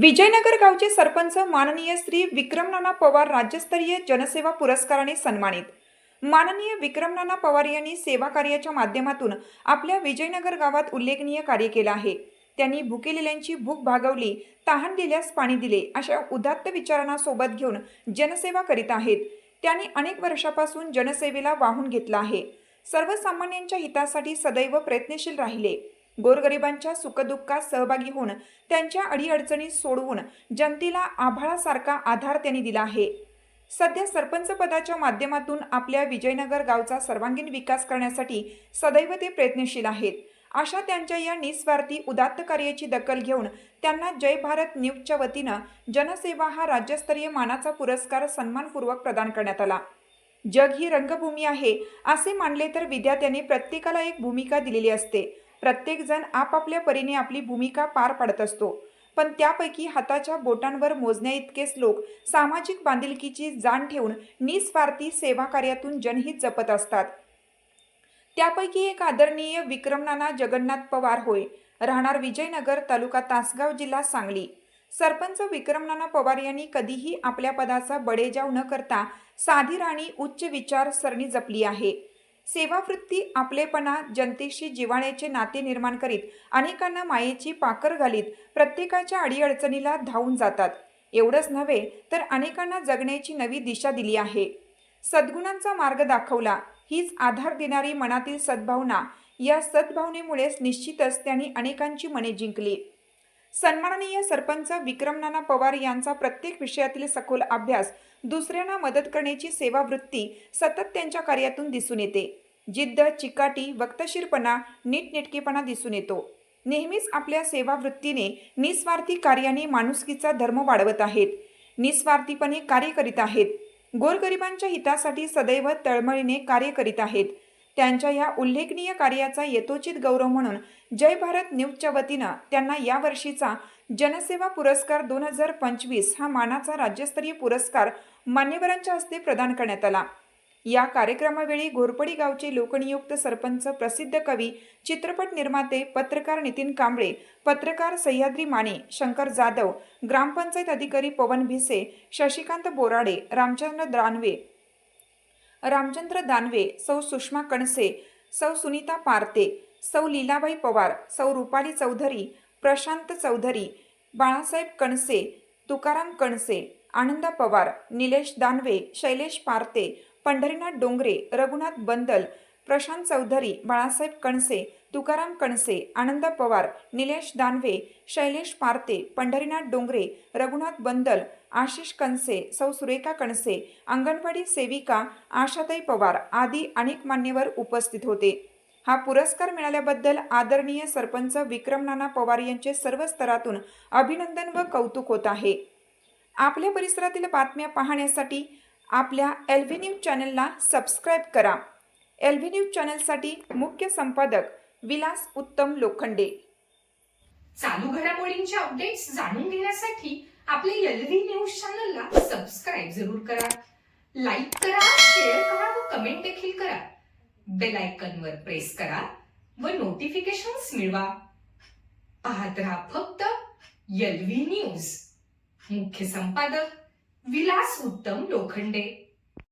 विजयनगर गावचे सरपंच माननीय श्री विक्रमनाना पवार राज्यस्तरीय जनसेवा पुरस्काराने सन्मानित. माननीय विक्रमनाना पवार यांनी सेवा कार्याच्या माध्यमातून आपल्या विजयनगर गावात उल्लेखनीय कार्य केलं आहे. त्यांनी भुकेलेल्यांची भूक भागवली तहान दिल्यास पाणी दिले अशा उदात्त विचारांना सोबत घेऊन जनसेवा करीत आहेत. त्यांनी अनेक वर्षापासून जनसेवेला वाहून घेतला आहे. सर्वसामान्यांच्या हितासाठी सदैव प्रयत्नशील राहिले. गोरगरिबांच्या सुखदुःखात सहभागी होऊन त्यांच्या अडीअडचणी सोडवून जनतेला आभाळासारखा आधार त्यांनी दिला आहे. सध्या सरपंच पदाच्या माध्यमातून आपल्या विजयनगर गावचा सर्वांगीण विकास करण्यासाठी सदैव ते प्रयत्नशील आहेत. अशा त्यांच्या या निस्वार्थी उदात्त कार्याची दखल घेऊन त्यांना जय भारत न्यूजच्या वतीनं जनसेवा हा राज्यस्तरीय मानाचा पुरस्कार सन्मानपूर्वक प्रदान करण्यात आला. जग ही रंगभूमी आहे असे मानले तर विद्यार्थ्यांनी प्रत्येकाला एक भूमिका दिलेली असते. प्रत्येकजण आपापल्या परीने आपली भूमिका पार पाडत असतो. पण त्यापैकी हाताच्या बोटांवर मोजण्या इतकेच लोक सामाजिक बांधिलकीची जाण ठेवून निस्वार्थी सेवा कार्यातून जनहित जपत असतात. त्यापैकी एक आदरणीय विक्रमनाना जगन्नाथ पवार होय राहणार विजयनगर तालुका तासगाव जिल्हा सांगली. सरपंच विक्रमनाना पवार यांनी कधीही आपल्या पदाचा बडेजाव न करता साधी राणी उच्च विचार सरणी जपली आहे. सेवावृत्ती आपलेपणा जनतेशी जिवाळ्याचे नाते निर्माण करीत अनेकांना मायेची पाकर घालीत प्रत्येकाच्या अडीअडचणीला धावून जातात. एवढंच नव्हे तर अनेकांना जगण्याची नवी दिशा दिली आहे. सद्गुणांचा मार्ग दाखवला हीच आधार देणारी मनातील सद्भावना. या सद्भावनेमुळेच निश्चितच त्यांनी अनेकांची मने जिंकली. सन्माननीय सरपंच विक्रमनाना पवार यांचा प्रत्येक विषयातील सखोल अभ्यास दुसऱ्यांना मदत करण्याची सेवावृत्ती सतत त्यांच्या कार्यातून दिसून येते. जिद्द चिकाटी वक्तशीरपणा नीटनेटकेपणा दिसून येतो. नेहमीच आपल्या सेवावृत्तीने निस्वार्थी कार्याने माणुसकीचा धर्म वाढवत आहेत. निस्वार्थीपणे कार्य करीत आहेत. गोरगरिबांच्या हितासाठी सदैव तळमळीने कार्य करीत आहेत. त्यांच्या या उल्लेखनीय कार्याचा यथोचित गौरव म्हणून जय भारत न्यूजच्या वतीनं त्यांना यावर्षीचा जनसेवा पुरस्कार दोन हजार पंचवीस हा मानाचा राज्यस्तरीय पुरस्कार मान्यवरांच्या हस्ते प्रदान करण्यात आला. या कार्यक्रमावेळी घोरपडी गावचे लोकनियुक्त सरपंच प्रसिद्ध कवी चित्रपट निर्माते पत्रकार नितीन कांबळे पत्रकार सह्याद्री माने शंकर जाधव ग्रामपंचायत अधिकारी पवन भिसे शशिकांत बोराडे रामचंद्र दानवे रामचंद्र दानवे सौ सुषमा कणसे सौ सुनीता पारते सौ लीलाबाई पवार सौ रुपाली चौधरी प्रशांत चौधरी बाळासाहेब कणसे तुकाराम कणसे आनंदा पवार निलेश दानवे शैलेश पारते पंढरीनाथ डोंगरे रघुनाथ बंदल प्रशांत चौधरी बाळासाहेब कणसे तुकाराम कणसे आनंद पवार निलेश दानवे शैलेश पारते पंढरीनाथ डोंगरे रघुनाथ बंदल आशिष कणसे सौ सुरेखा कणसे अंगणवाडी सेविका आशाताई पवार आदी अनेक मान्यवर उपस्थित होते. हा पुरस्कार मिळाल्याबद्दल आदरणीय सरपंच विक्रम नाना पवार यांचे सर्व स्तरातून अभिनंदन व कौतुक होत आहे. आपल्या परिसरातील बातम्या पाहण्यासाठी आपल्या एल व्ही न्यूज चॅनलला सबस्क्राईब करा. एल व्ही न्यूज चॅनलसाठी मुख्य संपादक विलास उत्तम लोखंडे. चालू घडामोडींचे अपडेट्स जाणून घेण्यासाठी आपल्या एलव्ही न्यूज चॅनलला सबस्क्राईब जरूर करा. लाईक करा शेअर करा व कमेंट देखील करा. बेल आयकॉनवर प्रेस करा व नोटिफिकेशन्स मिळवा. पाहत राहा फक्त एलव्ही न्यूज. मुख्य संपादक विलास उत्तम लोखंडे.